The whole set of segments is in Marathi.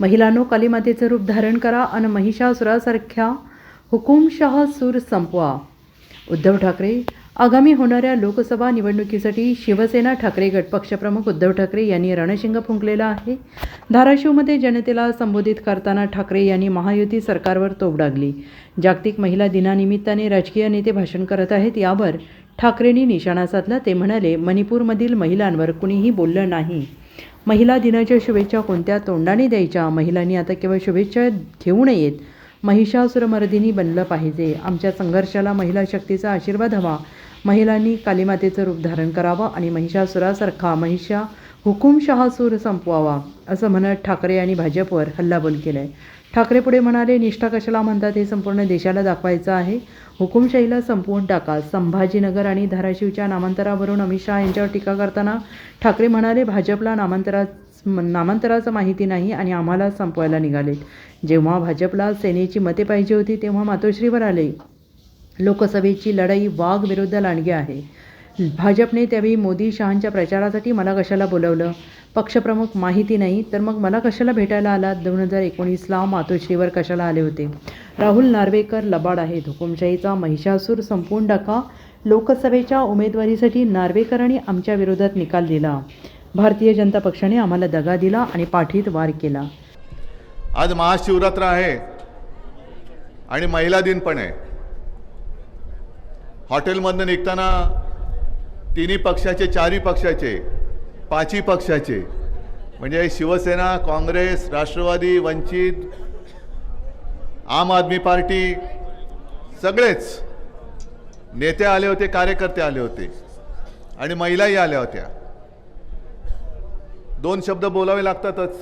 महिलांनो कालीमातेचं रूप धारण करा आणि महिषासुरासारख्या हुकुमशहा सूर संपवा. उद्धव ठाकरे आगामी होणाऱ्या लोकसभा निवडणुकीसाठी शिवसेना ठाकरे गट पक्षप्रमुख उद्धव ठाकरे यांनी रणशिंग फुंकलेला आहे. धाराशिवमध्ये जनतेला संबोधित करताना ठाकरे यांनी महायुती सरकारवर तोब डागली. जागतिक महिला दिनानिमित्ताने राजकीय नेते भाषण करत आहेत. यावर ठाकरेंनी निशाणा साधला. ते म्हणाले मणिपूरमधील महिलांवर कुणीही बोललं नाही. महिला दिनाच्या शुभेच्छा कोणत्या तोंडाने द्यायच्या? महिलांनी आता केवळ शुभेच्छा घेऊ नयेत. महिषासुरमर्दिनी बनलं पाहिजे. आमच्या संघर्षाला महिला शक्तीचा आशीर्वाद हवा. महिलांनी कालीमातेचं रूप धारण करावं आणि महिषासुरासारखा महिषा हुकुमशहासूर संपवावा असं म्हणत ठाकरे यांनी भाजपवर हल्लाबोल केलाय. ठाकरे पुढे म्हणाले निष्ठा कशाला म्हणतात हे संपूर्ण देशाला दाखवायचं आहे. हुकुमशाहीला संपवून टाका. संभाजीनगर आणि धाराशिवच्या नामांतरावरून अमित शहा यांच्यावर टीका करताना ठाकरे म्हणाले भाजपला नामांतरा नामांतराचं माहिती नाही आणि आम्हाला संपवायला निघालेत. जेव्हा भाजपला सेनेची मते पाहिजे होती तेव्हा मातोश्रीवर आले. लोकसभेची लढाई वाघ विरुद्ध लांडगे आहे. भाजपने त्यावेळी मोदी शहांच्या प्रचारासाठी मला कशाला बोलवलं? पक्षप्रमुख माहिती नाही तर मग मला कशाला भेटायला आला दोन हजार एकोणीसला मातोश्रीवर कशाला आले होते? राहुल नार्वेकर लबाड आहेत. हुकुमशाहीचा महिषासूर संपूर्ण टाका लोकसभेच्या उमेदवारीसाठी नार्वेकरांनी आमच्या विरोधात निकाल दिला. भारतीय जनता पक्षाने आम्हाला दगा दिला आणि पाठीत वार केला. आज महाशिवरात्र आहे. आणि महिला दिन पण आहे. हॉटेलमधनं निघताना तिन्ही पक्षाचे चारही पक्षाचे पाचही पक्षाचे. म्हणजे शिवसेना काँग्रेस राष्ट्रवादी वंचित आम आदमी पार्टी सगळेच नेते आले होते कार्यकर्ते आले होते आणि महिलाही आल्या होत्या. दोन शब्द बोलावे लागतातच.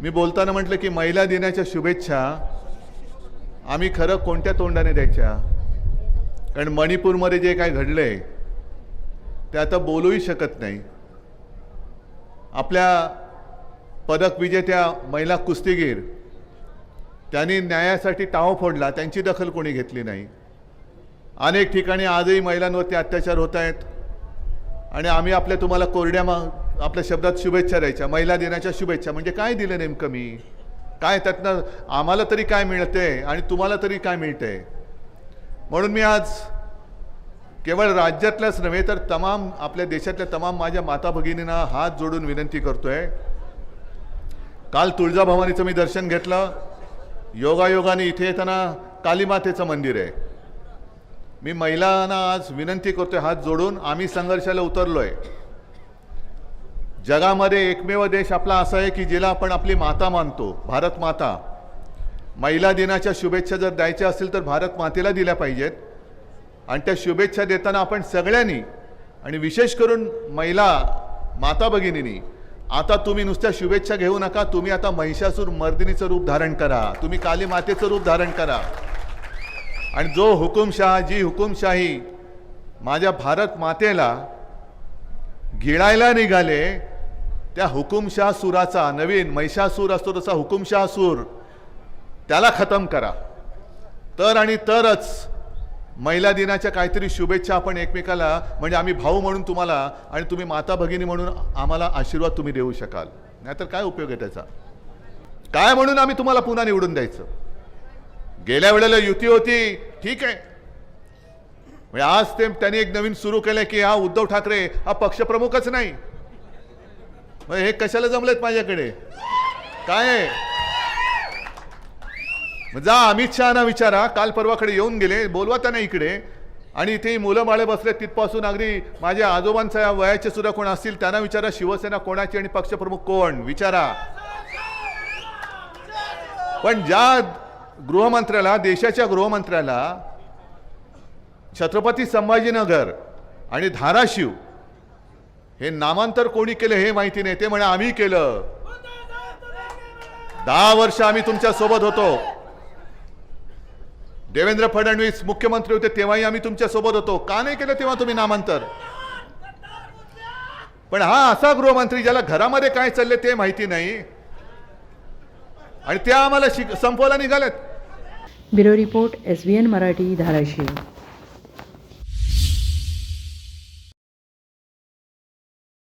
मी बोलताना म्हटलं की महिला दिनाच्या शुभेच्छा आम्ही खरं कोणत्या तोंडाने द्यायच्या? कारण मणिपूरमध्ये जे काय आहे ते आता बोलूही शकत नाही. आपल्या पदक विजेत्या महिला कुस्तीगीर त्यांनी न्यायासाठी टाव फोडला त्यांची दखल कोणी घेतली नाही. अनेक ठिकाणी आजही महिलांवरती अत्याचार होत आहेत. आणि आम्ही आपल्या तुम्हाला कोरड्या मा आपल्या शब्दात शुभेच्छा द्यायच्या महिला दिनाच्या शुभेच्छा. म्हणजे काय दिलं नेमकं मी? काय त्यातनं आम्हाला तरी काय मिळतंय आणि तुम्हाला तरी काय मिळतंय? म्हणून मी आज केवळ राज्यातल्याच नव्हे तर तमाम आपल्या देशातल्या तमाम माझ्या माता भगिनींना हात जोडून विनंती करतोय. काल तुळजाभवानीचं मी दर्शन घेतलं. योगायोगाने इथे येताना कालीमातेचं मंदिर आहे. मी महिलांना आज विनंती करतोय हात जोडून आम्ही संघर्षाला उतरलोय. जगामध्ये एकमेव देश आपला असा आहे की जिला आपण आपली माता मानतो भारत माता. महिला दिनाच्या शुभेच्छा जर द्यायच्या असतील तर भारत मातेला दिल्या पाहिजेत. आणि त्या शुभेच्छा देताना आपण सगळ्यांनी आणि विशेष करून महिला माता भगिनींनी आता तुम्ही नुसत्या शुभेच्छा घेऊ नका तुम्ही आता महिषासूर मर्दिनीचं रूप धारण करा तुम्ही काली मातेचं रूप धारण करा. आणि जो हुकुमशहा जी हुकुमशाही माझ्या भारत मातेला गिळायला निघाले त्या हुकुमशाह सुराचा नवीन महिषासूर असतो तसा हुकुमशाह सूर त्याला खतम करा. तर आणि तरच महिला दिनाच्या काहीतरी शुभेच्छा आपण एकमेकाला म्हणजे आम्ही भाऊ म्हणून तुम्हाला आणि तुम्ही माता भगिनी म्हणून आम्हाला आशीर्वाद तुम्ही देऊ शकाल. नाहीतर काय उपयोग आहे त्याचा? काय म्हणून आम्ही तुम्हाला पुन्हा निवडून द्यायचं? गेल्या वेळेला युती होती ठीक आहे. म्हणजे आज ते त्यांनी एक नवीन सुरू केलं की हा उद्धव ठाकरे हा पक्षप्रमुखच नाही. मग हे कशाला जमलेत माझ्याकडे? काय आहे? मग जा अमित शहाना विचारा. काल परवाकडे येऊन गेले. बोलवा त्यांना इकडे. आणि इथे मुलं बाळे बसले तिथपासून अगदी माझ्या आजोबांच्या वयाचे सुद्धा कोण असतील त्यांना विचारा. शिवसेना कोणाची आणि पक्षप्रमुख कोण? विचारा. पण ज्या गृहमंत्र्याला देशाच्या गृहमंत्र्याला छत्रपती संभाजीनगर आणि धाराशिव हे नामांतर कोणी केलं हे माहिती नाही. ते म्हणा आम्ही केलं. दहा वर्ष आम्ही तुमच्यासोबत होतो. देवेंद्र फडणवीस मुख्यमंत्री होते तेव्हाही आम्ही तुमच्यासोबत होतो. का नाही केलं तेव्हा तुम्ही नामांतर? पण हा असा गृहमंत्री ज्याला घरामध्ये काय चालले ते माहिती नाही. आणि त्या आम्हाला शिक संपवायला निघाल्यात. Bureau report S B N Marathi Dharashiv.